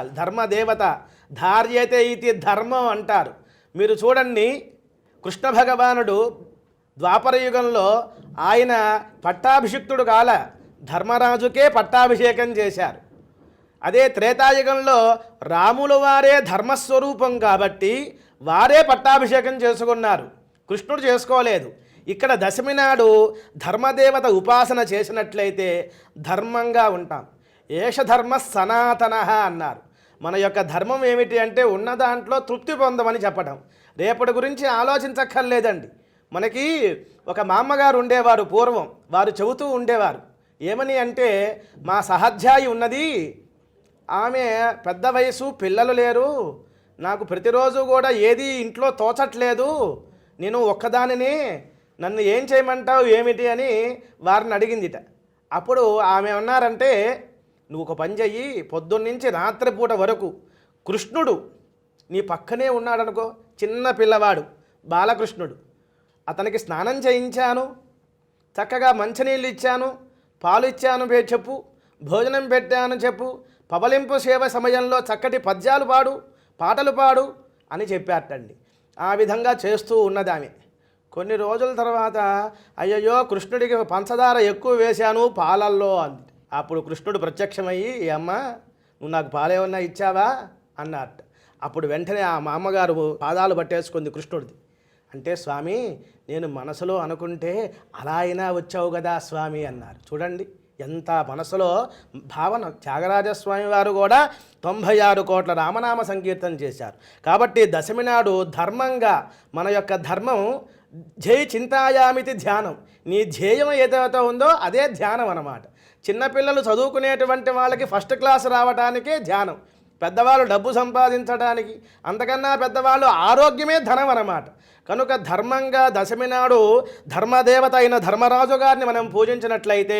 ధర్మదేవత ధార్యతే ఇది ధర్మం అంటారు. మీరు చూడండి కృష్ణ భగవానుడు ద్వాపర యుగంలో ఆయన పట్టాభిషిక్తుడు కాల ధర్మరాజుకే పట్టాభిషేకం చేశారు. అదే త్రేతాయుగంలో రాముల వారే ధర్మస్వరూపం కాబట్టి వారే పట్టాభిషేకం చేసుకున్నారు. కృష్ణుడు చేసుకోలేదు. ఇక్కడ దశమి నాడు ధర్మదేవత ఉపాసన చేసినట్లయితే ధర్మంగా ఉంటాం. ఏషధర్మ సనాతన అన్నారు. మన యొక్క ధర్మం ఏమిటి అంటే ఉన్న దాంట్లో తృప్తి పొందమని చెప్పడం రేపటి గురించి ఆలోచించక్కర్లేదండి. మనకి ఒక మామ్మగారు ఉండేవారు పూర్వం వారు చెబుతూ ఉండేవారు. ఏమని అంటే మా సహాధ్యాయి ఉన్నది ఆమె పెద్ద వయసు పిల్లలు లేరు నాకు ప్రతిరోజు కూడా ఏది ఇంట్లో తోచట్లేదు నేను ఒక్కదానిని నన్ను ఏం చేయమంటావు ఏమిటి అని వారిని అడిగిందిట. అప్పుడు ఆమె ఉన్నారంటే నువ్వు ఒక పని చెయ్యి పొద్దున్నుంచి రాత్రిపూట వరకు కృష్ణుడు నీ పక్కనే ఉన్నాడనుకో చిన్న పిల్లవాడు బాలకృష్ణుడు. అతనికి స్నానం చేయించాను చక్కగా మంచినీళ్ళు ఇచ్చాను పాలు ఇచ్చాను చెప్పు భోజనం పెట్టాను చెప్పు పవలింపు సేవ సమయంలో చక్కటి పద్యాలు పాడు పాటలు పాడు అని చెప్పారటండి. ఆ విధంగా చేస్తూ ఉన్నది ఆమె కొన్ని రోజుల తర్వాత అయ్యయ్యో కృష్ణుడికి పంచదార ఎక్కువ వేశాను పాలల్లో అంది. అప్పుడు కృష్ణుడు ప్రత్యక్షమయ్యి అమ్మ నువ్వు నాకు పాలేమన్నా ఇచ్చావా? అన్నట్ట అప్పుడు వెంటనే ఆ మా అమ్మగారు పాదాలు పట్టేసుకుంది కృష్ణుడిది. అంటే స్వామి నేను మనసులో అనుకుంటే అలా అయినా వచ్చావు కదా స్వామి అన్నారు. చూడండి ఎంత మనసులో భావన. త్యాగరాజస్వామి వారు కూడా తొంభై ఆరు కోట్ల రామనామ సంకీర్తన చేశారు. కాబట్టి దశమి నాడు ధర్మంగా మన యొక్క ధర్మం జై చింతాయామితి ధ్యానం. నీ ధ్యేయం ఏదైతే ఉందో అదే ధ్యానం అన్నమాట. చిన్నపిల్లలు చదువుకునేటువంటి వాళ్ళకి ఫస్ట్ క్లాస్ రావడానికే ధ్యానం. పెద్దవాళ్ళు డబ్బు సంపాదించడానికి. అంతకన్నా పెద్దవాళ్ళు ఆరోగ్యమే ధనం అన్నమాట. కనుక ధర్మంగా దశమి నాడు ధర్మదేవత అయిన ధర్మరాజు గారిని మనం పూజించినట్లయితే